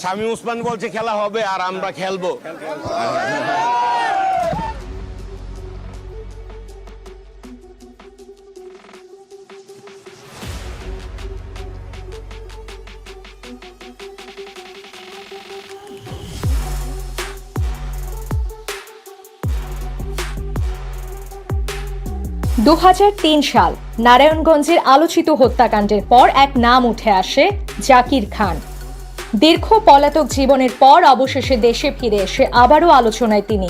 স্বামী উসমান বলছে খেলা হবে আর আমরা খেলব। দু হাজার তিন সাল, নারায়ণগঞ্জের আলোচিত হত্যাকাণ্ডের পর এক নাম উঠে আসে জাকির খান। দীর্ঘ পলাতক জীবনের পর অবশেষে দেশে ফিরে এসে আবারও আলোচনায় তিনি।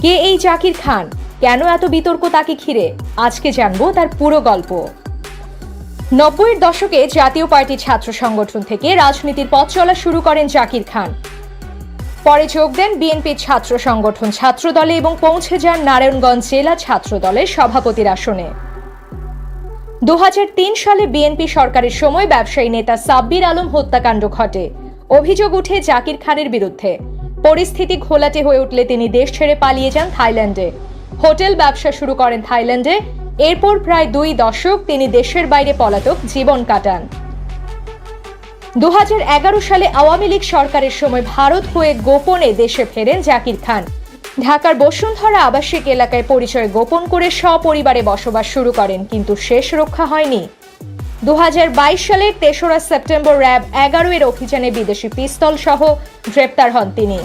কে এই জাকির খান? কেন এত বিতর্ক তাকে ঘিরে? আজকে জানব তার পুরো গল্প। নব্বইয়ের দশকে জাতীয় পার্টি ছাত্র সংগঠন থেকে রাজনীতির পথ চলা শুরু করেন জাকির খান। পরে যোগ দেন বিএনপির ছাত্র সংগঠন ছাত্রদলে এবং পৌঁছে যান নারায়ণগঞ্জ জেলা ছাত্রদলের সভাপতির আসনে। দু হাজার তিন সালে বিএনপি সরকারের সময় ব্যবসায়ী নেতা সাব্বির আলম হত্যাকাণ্ড ঘটে। অভিযোগ উঠে জাকির খানের বিরুদ্ধে। পরিস্থিতি ঘোলাটে হয়ে উঠলে তিনি দেশ ছেড়ে পালিয়ে যান থাইল্যান্ডে। হোটেল ব্যবসা শুরু করেন থাইল্যান্ডে। এরপর প্রায় দুই দশক তিনি দেশের বাইরে পলাতক জীবন কাটান। দু হাজার এগারো সালে আওয়ামী লীগ সরকারের সময় ভারত হয়ে গোপনে দেশে ফেরেন জাকির খান। ঢাকার বসুন্ধরা আবাসিক এলাকায় পরিচয় গোপন করে সপরিবারে বসবাস শুরু করেন, কিন্তু শেষ রক্ষা হয়নি। দু হাজার বাইশ সালের তেসরা সেপ্টেম্বর র্যাব এগারো এর অভিযানে বিদেশি পিস্তল সহ গ্রেপ্তার হন তিনি।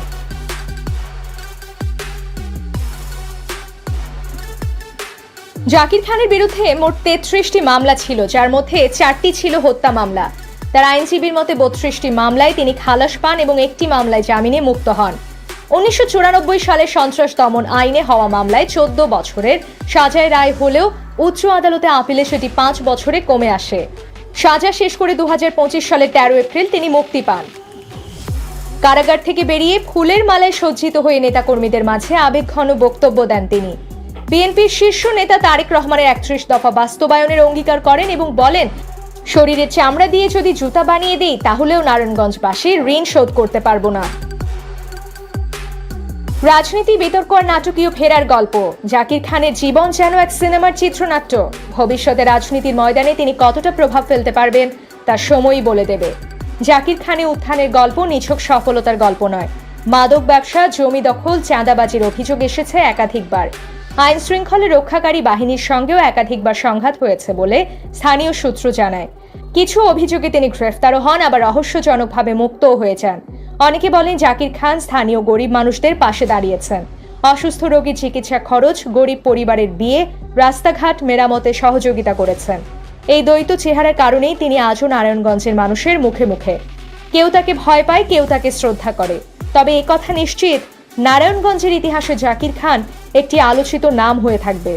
জাকির খানের বিরুদ্ধে মোট তেত্রিশটি মামলা ছিল, যার মধ্যে চারটি ছিল হত্যা মামলা। তার আইনজীবীর মতে, বত্রিশটি মামলায় তিনি খালাস পান এবং একটি মামলায় জামিনে মুক্ত হন। উনিশশো সালে সন্ত্রাস দমন আইনে হওয়া মামলায় চোদ্দ বছরের সাজায় রায় হলেও উচ্চ আদালতে আপিলে সেটি পাঁচ বছরে কমে আসে। সাজা শেষ করে দু হাজার পঁচিশ সালের তেরো এপ্রিল তিনি মুক্তি পান। কারাগার থেকে বেরিয়ে ফুলের মালায় সজ্জিত হয়ে নেতাকর্মীদের মাঝে আবেগঘন বক্তব্য দেন তিনি। বিএনপির শীর্ষ নেতা তারেক রহমানের একত্রিশ দফা বাস্তবায়নের অঙ্গীকার করেন এবং বলেন শরীরে চামড়া দিয়ে যদি জুতা বানিয়ে দেই, তাহলেও নারায়ণগঞ্জবাসী ঋণ শোধ করতে পারব না। রাজনীতি বিতর্ক আর নাটকীয় ফেরার গল্প। জাকির খানের জীবন যেন এক সিনেমার চিত্রনাট্য। ভবিষ্যতে রাজনীতির ময়দানে তিনি কতটা প্রভাব ফেলতে পারবেন, তা সময়ই বলে দেবে। জাকির খানের উত্থানের গল্প নিছক সফলতার গল্প নয়। মাদক ব্যবসা, জমি দখল, চাঁদাবাজির অভিযোগ এসেছে একাধিকবার। আইন শৃঙ্খলা রক্ষাকারী বাহিনীর সঙ্গেও একাধিকবার সংঘাত হয়েছে বলে স্থানীয় সূত্র জানায়। কিছু অভিযোগে তিনি গ্রেফতারও হন, আবার রহস্যজনকভাবে মুক্তও হয়ে যান। অনেকে বলেন জাকির খান স্থানীয় গরিব মানুষদের পাশে দাঁড়িয়েছেন। অসুস্থ রোগীর চিকিৎসা খরচ, গরিব পরিবারের বিয়ে, রাস্তাঘাট মেরামতে সহযোগিতা করেছেন। এই দ্বৈত চেহারার কারণেই তিনি আজও নারায়ণগঞ্জের মানুষের মুখে মুখে। কেউ তাকে ভয় পায়, কেউ তাকে শ্রদ্ধা করে। তবে কথা নিশ্চিত, নারায়ণগঞ্জের ইতিহাসে জাকির খান একটি আলোচিত নাম হয়ে থাকবে।